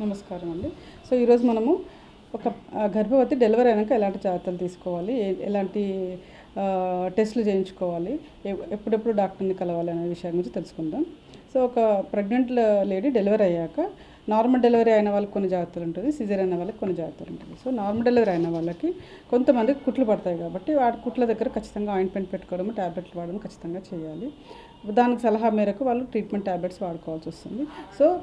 నమస్కారం అండి. సో ఈరోజు మనము ఒక గర్భవతి డెలివరీ అయినాక ఎలాంటి జాగ్రత్తలు తీసుకోవాలి? ఏ- ఎలాంటి టెస్టులు చేయించుకోవాలి? ఎ- ఎప్పుడెప్పుడు డాక్టర్ని కలవాలి అనే విషయం గురించి తెలుసుకుందాం. సో ఒక ప్రెగ్నెంట్ లేడీ డెలివరీ అయ్యాక నార్మల్ డెలివరీ అయిన వాళ్ళకి కొన్ని జాగ్రత్తలు ఉంటుంది. సిజర్ అయిన వాళ్ళకి కొన్ని జాగ్రత్తలు ఉంటుంది. సో నార్మల్ డెలివరీ అయిన వాళ్ళకి కొంతమందికి కుట్లు పడతాయి కాబట్టి వాటి కుట్ల దగ్గర ఖచ్చితంగా ఆయింట్మెంట్ పెట్టుకోవడం ట్యాబ్లెట్లు వాడడం ఖచ్చితంగా చేయాలి. దానికి సలహా మేరకు వాళ్ళు ట్రీట్మెంట్ ట్యాబ్లెట్స్ వాడుకోవాల్సి వస్తుంది. సో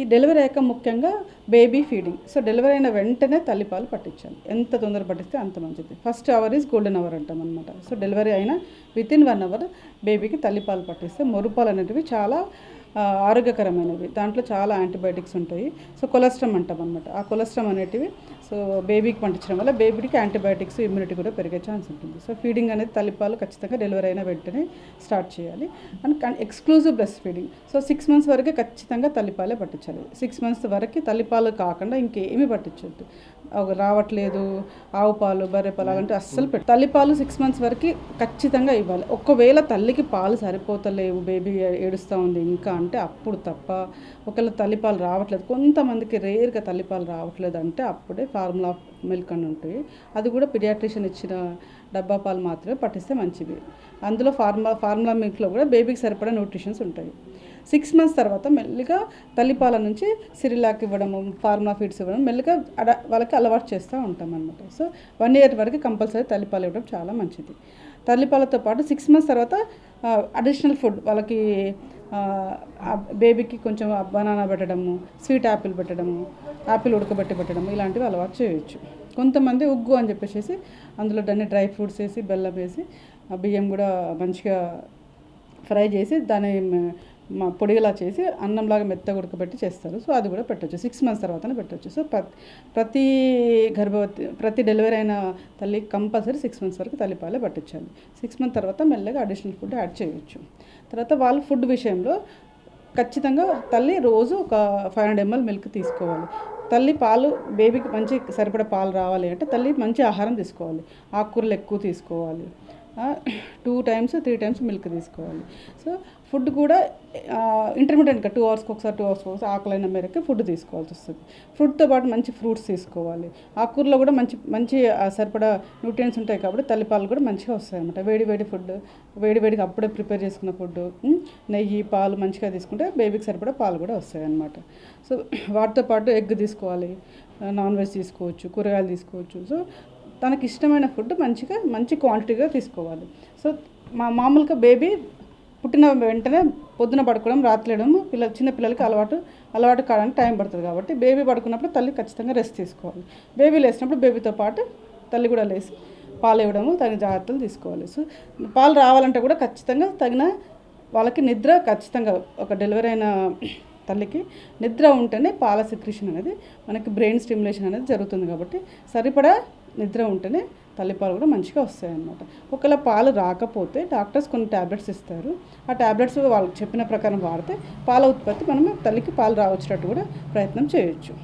ఈ డెలివరీ అయ్యాక ముఖ్యంగా బేబీ ఫీడింగ్. సో డెలివరీ అయిన వెంటనే తల్లిపాలు పట్టించాలి. ఎంత తొందర పట్టిస్తే అంత మంచిది. First hour is golden hour అంటాం అనమాట సో డెలివరీ అయిన విత్ ఇన్ వన్ అవర్ బేబీకి తల్లిపాలు పట్టిస్తే మురుపాలు అనేటివి చాలా ఆరోగ్యకరమైనవి. దాంట్లో చాలా యాంటీబయాటిక్స్ ఉంటాయి. సో కొలెస్ట్రామ్ అంటాం అనమాట ఆ కొలెస్ట్రామ్ అనేటివి సో బేబీకి పండించడం వల్ల బేబీకి యాంటీబయాటిక్స్ ఇమ్యూనిటీ కూడా పెరిగే ఛాన్స్ ఉంటుంది. సో ఫీడింగ్ అనేది తల్లిపాలు ఖచ్చితంగా డెలివరీ అయిన వెంటనే స్టార్ట్ చేయాలి. And exclusive breast feeding so six months వరకే ఖచ్చితంగా తల్లిపాలే పట్టించాలి. సిక్స్ మంత్స్ వరకు తల్లిపాలు కాకుండా ఇంకేమీ పట్టించొద్దు. రావట్లేదు ఆవు పాలు బర్రె పాలు అలాంటివి అస్సలు పెట్టు తల్లిపాలు సిక్స్ మంత్స్ వరకు ఖచ్చితంగా ఇవ్వాలి. ఒకవేళ తల్లికి పాలు సరిపోతలేవు బేబీ ఏడుస్తూ ఉంది ఇంకా అంటే అప్పుడు తప్ప ఒకవేళ తల్లిపాలు రావట్లేదు కొంతమందికి రేర్గా తల్లిపాలు రావట్లేదు అంటే అప్పుడే ఫార్ములా మిల్క్ అని ఉంటాయి అది కూడా పిడియాట్రిషియన్ ఇచ్చిన డబ్బా పాలు మాత్రమే పట్టిస్తే మంచిది. అందులో ఫార్ములా ఫార్ములా మిల్క్లో కూడా బేబీకి సరిపడా న్యూట్రిషన్స్ ఉంటాయి. సిక్స్ మంత్స్ తర్వాత మెల్లిగా తల్లిపాల నుంచి సిరిలాక్ ఇవ్వడము ఫార్మా ఫీడ్స్ ఇవ్వడం మెల్లిగా అడ వాళ్ళకి అలవాటు చేస్తూ ఉంటాం అనమాట సో వన్ ఇయర్ వరకు కంపల్సరీ తల్లిపాలు ఇవ్వడం చాలా మంచిది. తల్లిపాలతో పాటు సిక్స్ మంత్స్ తర్వాత అడిషనల్ ఫుడ్ వాళ్ళకి బేబీకి కొంచెం బనానా పెట్టడము స్వీట్ యాపిల్ పెట్టడము యాపిల్ ఉడకబెట్టి పెట్టడము ఇలాంటివి అలవాటు చేయొచ్చు. కొంతమంది ఉగ్గు అని చెప్పేసి అందులో దాన్ని డ్రై ఫ్రూట్స్ వేసి బెల్లం వేసి బియ్యం కూడా మంచిగా ఫ్రై చేసి దాన్ని మా పొడిలా చేసి అన్నంలాగా మెత్తగా ఉడకబెట్టి చేస్తారు. సో అది కూడా పెట్టవచ్చు సిక్స్ మంత్స్ తర్వాతనే పెట్టొచ్చు. సో ప్రతి ప్రతి గర్భవతి ప్రతి డెలివరీ అయిన తల్లి కంపల్సరీ సిక్స్ మంత్స్ వరకు తల్లిపాలే పట్టించాలి. సిక్స్ మంత్ తర్వాత మెల్లగా అడిషనల్ ఫుడ్ యాడ్ చేయవచ్చు తర్వాత వాళ్ళ ఫుడ్ విషయంలో ఖచ్చితంగా తల్లి రోజు ఒక ఫైవ్ హండ్రెడ్ ఎంఎల్ మిల్క్ తీసుకోవాలి. తల్లి పాలు బేబీకి మంచి సరిపడా పాలు రావాలి అంటే తల్లి మంచి ఆహారం తీసుకోవాలి. ఆకుకూరలు ఎక్కువ తీసుకోవాలి. Two times three times milk తీసుకోవాలి. సో ఫుడ్ కూడా ఇంటర్మీడియట్గా టూ అవర్స్కి ఒకసారి టూ అవర్స్కి ఒకసారి ఆకలైన మేరకు ఫుడ్ తీసుకోవాల్సి వస్తుంది. ఫుడ్తో పాటు మంచి ఫ్రూట్స్ తీసుకోవాలి. ఆకుకూరలో కూడా మంచి మంచి సరిపడా న్యూట్రియన్స్ ఉంటాయి కాబట్టి తల్లిపాలు కూడా మంచిగా వస్తాయి అన్నమాట. వేడి వేడి ఫుడ్ వేడి వేడిగా అప్పుడే ప్రిపేర్ చేసుకున్న ఫుడ్ నెయ్యి పాలు మంచిగా తీసుకుంటే బేబీకి సరిపడా పాలు కూడా వస్తాయి సో వాటితో పాటు ఎగ్ తీసుకోవాలి. నాన్ వెజ్ తీసుకోవచ్చు కూరగాయలు తీసుకోవచ్చు. సో తనకి ఇష్టమైన ఫుడ్ మంచిగా మంచి క్వాంటిటీగా తీసుకోవాలి. సో మా మామూలుగా బేబీ పుట్టిన వెంటనే పొద్దున పడుకోవడం రాత్రి పిల్ల చిన్న పిల్లలకి అలవాటు అలవాటు కావడానికి టైం పడుతుంది కాబట్టి బేబీ పడుకున్నప్పుడు తల్లి ఖచ్చితంగా రెస్ట్ తీసుకోవాలి. బేబీ లేచినప్పుడు బేబీతో పాటు తల్లి కూడా లేచి పాలు ఇవ్వడము తగిన జాగ్రత్తలు తీసుకోవాలి. సో పాలు రావాలంటే కూడా ఖచ్చితంగా తగిన వాళ్ళకి నిద్ర ఖచ్చితంగా ఒక డెలివరీ అయిన తల్లికి నిద్ర ఉంటేనే పాల సిక్రిషన్ అనేది మనకి బ్రెయిన్ స్టిమ్యులేషన్ అనేది జరుగుతుంది కాబట్టి సరిపడా నిద్ర ఉంటేనే తల్లిపాలు కూడా మంచిగా వస్తాయన్నమాట. ఒకవేళ పాలు రాకపోతే డాక్టర్స్ కొన్ని ట్యాబ్లెట్స్ ఇస్తారు. ఆ ట్యాబ్లెట్స్ వాళ్ళకి చెప్పిన ప్రకారం వాడితే పాల ఉత్పత్తి మనం తల్లికి పాలు రావచ్చేటట్టు కూడా ప్రయత్నం చేయొచ్చు.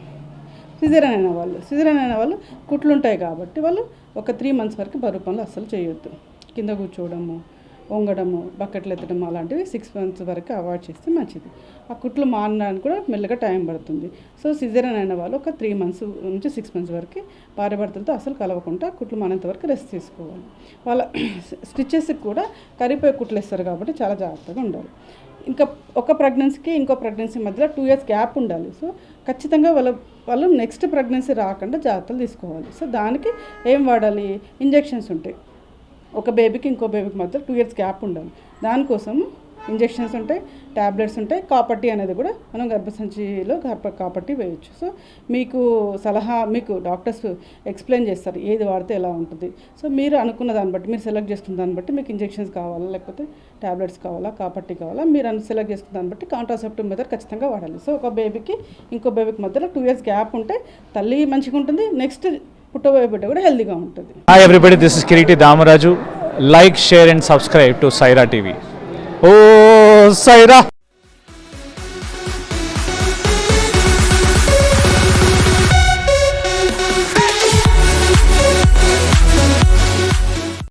సిజరన్ అయిన వాళ్ళు సిజరన్ అయిన వాళ్ళు కుట్లు ఉంటాయి కాబట్టి వాళ్ళు ఒక త్రీ మంత్స్ వరకు బరువు పనులు అస్సలు చేయొద్దు. కింద కూర్చోవడము వంగడము బకెట్లు ఎత్తడం అలాంటివి సిక్స్ మంత్స్ వరకు అవాయిడ్ చేస్తే మంచిది. ఆ కుట్లు మానడానికి కూడా మెల్లగా టైం పడుతుంది. సో సిజరన్ అయిన వాళ్ళు ఒక త్రీ మంత్స్ నుంచి సిక్స్ మంత్స్ వరకు భార్య భర్తలతో అసలు కలవకుండా కుట్లు మానేంత వరకు రెస్ట్ తీసుకోవాలి. వాళ్ళ స్టిచెస్కి కూడా కరిపోయే కుట్లు వేస్తారు కాబట్టి చాలా జాగ్రత్తగా ఉండాలి. ఇంకా ఒక ప్రెగ్నెన్సీకి ఇంకో ప్రెగ్నెన్సీ మధ్యలో టూ ఇయర్స్ గ్యాప్ ఉండాలి. సో ఖచ్చితంగా వాళ్ళ వాళ్ళు నెక్స్ట్ ప్రెగ్నెన్సీ రాకుండా జాగ్రత్తలు తీసుకోవాలి. సో దానికి ఏం వాడాలి? ఇంజెక్షన్స్ ఉంటాయి. ఒక బేబీకి ఇంకో బేబీకి మధ్య టూ ఇయర్స్ గ్యాప్ ఉండాలి. దానికోసం ఇంజెక్షన్స్ ఉంటాయి ట్యాబ్లెట్స్ ఉంటాయి కాపర్టీ అనేది కూడా మనం గర్భసంచిలో గర్భ కాపట్టి వేయచ్చు. సో మీకు సలహా మీకు డాక్టర్స్ ఎక్స్ప్లెయిన్ చేస్తారు ఏది వాడితే ఎలా ఉంటుంది. సో మీరు అనుకున్న దాన్ని బట్టి మీరు సెలెక్ట్ చేసుకున్న దాన్ని బట్టి మీకు ఇంజెక్షన్స్ కావాలా లేకపోతే ట్యాబ్లెట్స్ కావాలా కాపట్టి కావాలా మీరు అను సెలెక్ట్ చేసుకున్న దాన్ని బట్టి కాంట్రాసెప్టివ్ మెథడ్ ఖచ్చితంగా వాడాలి. సో ఒక బేబీకి ఇంకో బేబీకి మధ్యలో టూ ఇయర్స్ గ్యాప్ ఉంటే తల్లి మంచిగా ఉంటుంది నెక్స్ట్ పుట్టబోయబిడ్డ కూడా హెల్దీగా ఉంటుంది. Hi everybody this is Kireeti Damaraju like share and subscribe to Saira TV oh Sye Raa